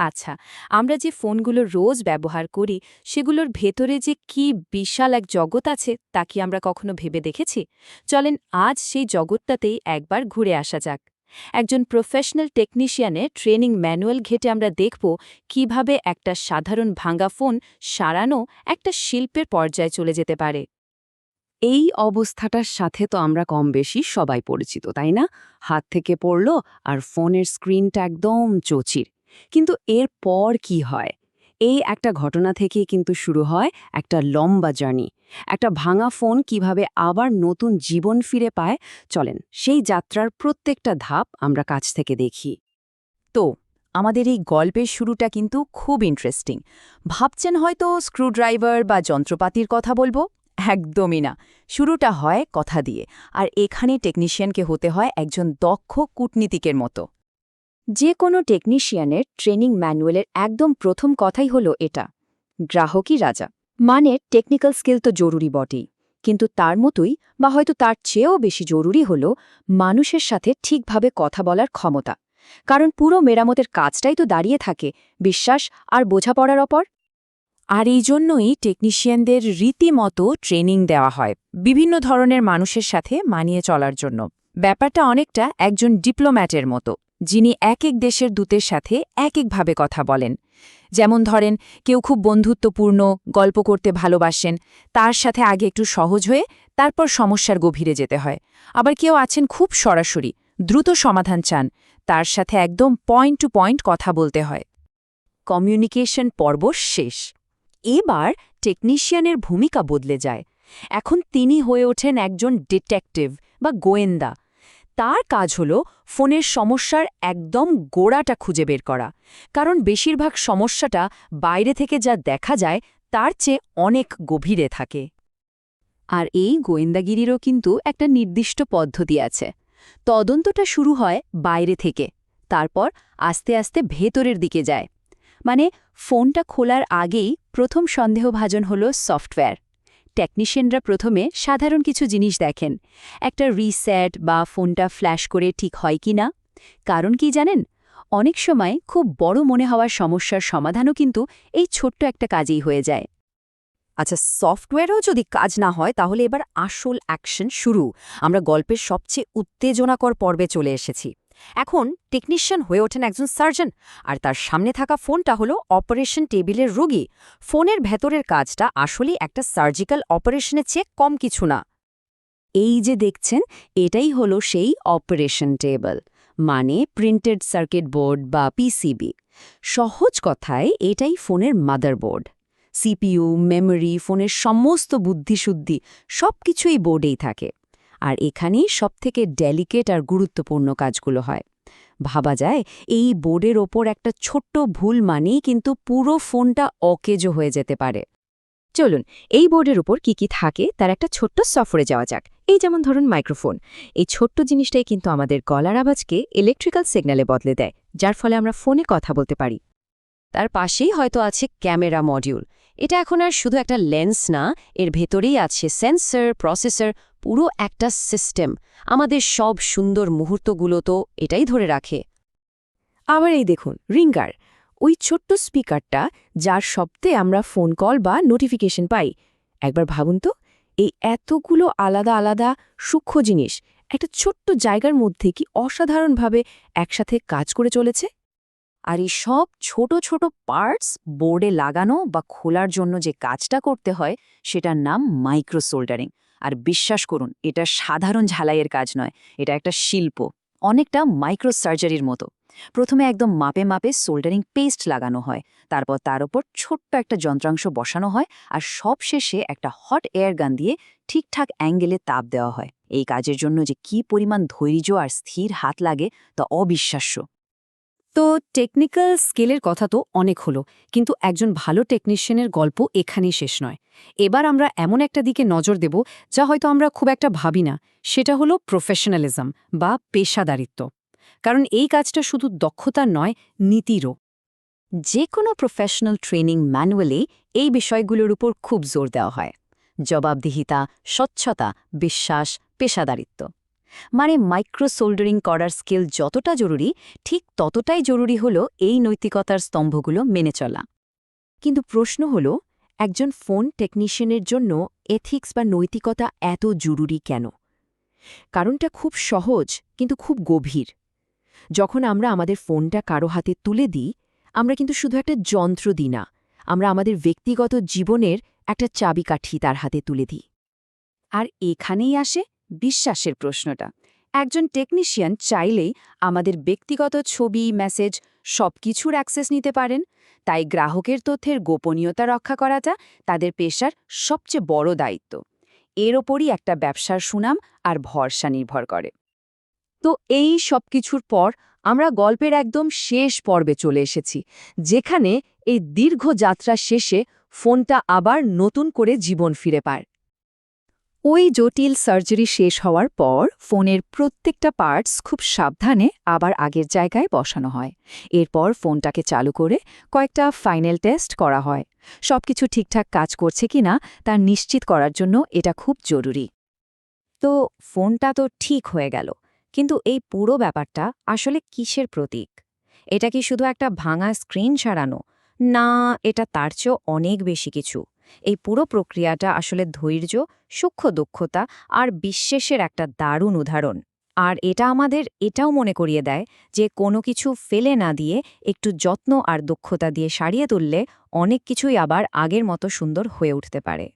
আচ্ছা আমরা যে ফোনগুলো রোজ ব্যবহার করি, সেগুলোর ভেতরে যে কি বিশাল এক জগৎ আছে, তা কি আমরা কখনো ভেবে দেখেছি? চলেন আজ সেই জগৎটাতেই একবার ঘুরে আসা যাক। একজন প্রফেশনাল টেকনিশিয়ানের ট্রেনিং ম্যানুয়াল ঘেটে আমরা দেখব কীভাবে একটা সাধারণ ভাঙ্গা ফোন সারানো একটা শিল্পের পর্যায়ে চলে যেতে পারে। এই অবস্থাটার সাথে তো আমরা কম বেশি সবাই পরিচিত, তাই না? হাত থেকে পড়ল আর ফোনের স্ক্রিনটা একদম চচির। কিন্তু এর পর কি হয়? এই একটা ঘটনা থেকে কিন্তু শুরু হয় একটা লম্বা জার্নি। একটা ভাঙা ফোন কীভাবে আবার নতুন জীবন ফিরে পায়? চলেন, সেই যাত্রার প্রত্যেকটা ধাপ আমরা কাছ থেকে দেখি। তো, আমাদের এই গল্পের শুরুটা কিন্তু খুব ইন্টারেস্টিং ভাবছেন হয়তো স্ক্রুড্রাইভার বা যন্ত্রপাতির কথা বলব? একদমই না। শুরুটা হয় কথা দিয়ে, আর এখানে টেকনিশিয়ানকে হতে হয় একজন দক্ষ কূটনীতিকের মতো। যে কোনো টেকনিশিয়ানের ট্রেনিং ম্যানুয়ালের একদম প্রথম কথাই হলো এটা, গ্রাহকই রাজা। মানে টেকনিক্যাল স্কিল তো জরুরি বটেই, কিন্তু তার মতোই বা হয়তো তার চেয়েও বেশি জরুরি হল মানুষের সাথে ঠিকভাবে কথা বলার ক্ষমতা। কারণ পুরো মেরামতের কাজটাই তো দাঁড়িয়ে থাকে, বিশ্বাস আর বোঝাপড়ার অপর আর এই জন্যই টেকনিশিয়ানদের রীতিমতো ট্রেনিং দেওয়া হয়, বিভিন্ন ধরনের মানুষের সাথে মানিয়ে চলার জন্য। ব্যাপারটা অনেকটা একজন ডিপ্লোম্যাটের মতো। যিনি এক এক দেশের দূতের সাথে এক একভাবে কথা বলেন। যেমন ধরেন, কেউ খুব বন্ধুত্বপূর্ণ, গল্প করতে ভালোবাসেন, তার সাথে আগে একটু সহজ হয়ে তারপর সমস্যার গভীরে যেতে হয়। আবার কেউ আছেন খুব সরাসরি, দ্রুত সমাধান চান, তার সাথে একদম পয়েন্ট টু পয়েন্ট কথা বলতে হয়। কমিউনিকেশন পর্ব শেষ। এবার টেকনিশিয়ানের ভূমিকা বদলে যায়। এখন তিনি হয়ে ওঠেন একজন ডিটেকটিভ বা গোয়েন্দা তার কাজ হল ফোনের সমস্যার একদম গোড়াটা খুঁজে বের করা। কারণ বেশিরভাগ সমস্যাটা বাইরে থেকে যা দেখা যায়, তার চেয়ে অনেক গভীরে থাকে। আর এই গোয়েন্দাগিরিরও কিন্তু একটা নির্দিষ্ট পদ্ধতি আছে। তদন্তটা শুরু হয় বাইরে থেকে, তারপর আস্তে আস্তে ভেতরের দিকে যায়। মানে ফোনটা খোলার আগেই প্রথম সন্দেহভাজন হল সফটওয়্যার। টেকনিশিয়ানরা প্রথমে সাধারণ কিছু জিনিস দেখেন। একটা রিসেট বা ফোনটা ফ্ল্যাশ করে ঠিক হয় কি না? কারণ কি জানেন? অনেক সময় খুব বড় মনে হওয়ার সমস্যার সমাধানও কিন্তু এই ছোট্ট একটা কাজেই হয়ে যায়। আচ্ছা সফটওয়্যারও যদি কাজ না হয়, তাহলে এবার আসল অ্যাকশন শুরু। আমরা গল্পের সবচেয়ে উত্তেজনাকর পর্বে চলে এসেছি। এখন টেকনিশিয়ান হয়ে ওঠেন একজন সার্জন আর তার সামনে থাকা ফোনটা হলো অপারেশন টেবিলের রোগী। ফোনের ভেতরের কাজটা আসলেই একটা সার্জিক্যাল অপারেশনের চেয়ে কম কিছু না। এই যে দেখছেন, এটাই হলো সেই অপারেশন টেবল মানে প্রিন্টেড সার্কিট বোর্ড বা পিসিবি সহজ কথায় এটাই ফোনের মাদারবোর্ড সিপিইউ মেমরি ফোনের সমস্ত বুদ্ধিশুদ্ধি সব কিছুই বোর্ডেই থাকে। আর এখানেই সবথেকে ডেলিকেট আর গুরুত্বপূর্ণ কাজগুলো হয়। ভাবা যায়, এই বোর্ডের ওপর একটা ছোট্ট ভুল মানেই কিন্তু পুরো ফোনটা অকেজো হয়ে যেতে পারে। চলুন, এই বোর্ডের উপর কি কি থাকে তার একটা ছোট্ট সফরে যাওয়া যাক। এই যেমন ধরুন মাইক্রোফোন এই ছোট্ট জিনিসটাই কিন্তু আমাদের গলার আওয়াজকে ইলেকট্রিক্যাল সিগন্যালে বদলে দেয়, যার ফলে আমরা ফোনে কথা বলতে পারি। তার পাশেই হয়তো আছে ক্যামেরা মডিউল এটা এখন আর শুধু একটা লেন্স না, এর ভেতরেই আছে সেন্সর প্রসেসর পুরো একটা সিস্টেম আমাদের সব সুন্দর মুহূর্তগুলো তো এটাই ধরে রাখে। আবার এই দেখুন, রিঙ্গার, ওই ছোট্ট স্পিকারটা যার শব্দে আমরা ফোন কল বা নোটিফিকেশন পাই। একবার ভাবুন তো, এই এতগুলো আলাদা আলাদা সূক্ষ্ম জিনিস একটা ছোট্ট জায়গার মধ্যে কি অসাধারণভাবে একসাথে কাজ করে চলেছে? আর এই সব ছোট ছোট পার্টস বোর্ডে লাগানো বা খোলার জন্য যে কাজটা করতে হয়, সেটার নাম মাইক্রো সোল্ডারিং আর বিশ্বাস করুন, এটা সাধারণ ঝালাইয়ের কাজ নয়, এটা একটা শিল্প, অনেকটা মাইক্রো সার্জারির মতো। প্রথমে একদম মাপে মাপে সোল্ডারিং পেস্ট লাগানো হয়, তারপর তার ওপর ছোট্ট একটা যন্ত্রাংশ বসানো হয় আর সব শেষে একটা হট এয়ার গান দিয়ে ঠিকঠাক অ্যাঙ্গেলে তাপ দেওয়া হয়। এই কাজের জন্য যে কি পরিমাণ ধৈর্য আর স্থির হাত লাগে তা অবিশ্বাস্য। তো টেকনিক্যাল স্কিলের কথা তো অনেক হলো, কিন্তু একজন ভালো টেকনিশিয়ানের গল্প এখানেই শেষ নয়। এবার আমরা এমন একটা দিকে নজর দেব, যা হয়তো আমরা খুব একটা ভাবি না, সেটা হলো প্রফেশনালিজম বা পেশাদারিত্ব। কারণ এই কাজটা শুধু দক্ষতা নয়, নীতিরও। যে কোনো প্রফেশনাল ট্রেনিং ম্যানুয়ালি এই বিষয়গুলোর উপর খুব জোর দেওয়া হয়। জবাবদিহিতা, স্বচ্ছতা, বিশ্বাস, পেশাদারিত্ব। মানে মাইক্রো সোল্ডারিং করার স্কিল যতটা জরুরি, ঠিক ততটাই জরুরি হল এই নৈতিকতার স্তম্ভগুলো মেনে চলা। কিন্তু প্রশ্ন হল, একজন ফোন টেকনিশিয়ানের জন্য এথিক্স বা নৈতিকতা এত জরুরি কেন? কারণটা খুব সহজ, কিন্তু খুব গভীর। যখন আমরা আমাদের ফোনটা কারও হাতে তুলে দিই, আমরা কিন্তু শুধু একটা যন্ত্র দিই না, আমরা আমাদের ব্যক্তিগত জীবনের একটা চাবিকাঠি তার হাতে তুলে দিই। আর এখানেই আসে বিশ্বাসের প্রশ্নটা। একজন টেকনিশিয়ান চাইলেই আমাদের ব্যক্তিগত ছবি মেসেজ সব কিছুর অ্যাক্সেস নিতে পারেন। তাই গ্রাহকের তথ্যের গোপনীয়তা রক্ষা করাটা তাদের পেশার সবচেয়ে বড় দায়িত্ব। এর ওপরই একটা ব্যবসার সুনাম আর ভরসা নির্ভর করে। তো এই সব কিছুর পর আমরা গল্পের একদম শেষ পর্বে চলে এসেছি, যেখানে এই দীর্ঘ যাত্রা শেষে ফোনটা আবার নতুন করে জীবন ফিরে পায়। ওই জটিল সার্জারি শেষ হওয়ার পর ফোনের প্রত্যেকটা পার্টস খুব সাবধানে আবার আগের জায়গায় বসানো হয়। এরপর ফোনটাকে চালু করে কয়েকটা ফাইনাল টেস্ট করা হয়। সবকিছু ঠিকঠাক কাজ করছে কিনা তা নিশ্চিত করার জন্য এটা খুব জরুরি। তো ফোনটা তো ঠিক হয়ে গেল, কিন্তু এই পুরো ব্যাপারটা আসলে কিসের প্রতীক? এটা কি শুধু একটা ভাঙা স্ক্রিন সারানো? না, এটা তার চেয়েও অনেক বেশি কিছু। এই পুরো প্রক্রিয়াটা আসলে ধৈর্য, সূক্ষ্ম দক্ষতা আর বিশ্বাসের একটা দারুণ উদাহরণ। আর এটা আমাদের এটাও মনে করিয়ে দেয় যে কোনো কিছু ফেলে না দিয়ে একটু যত্ন আর দক্ষতা দিয়ে সারিয়ে তুললে অনেক কিছুই আবার আগের মতো সুন্দর হয়ে উঠতে পারে।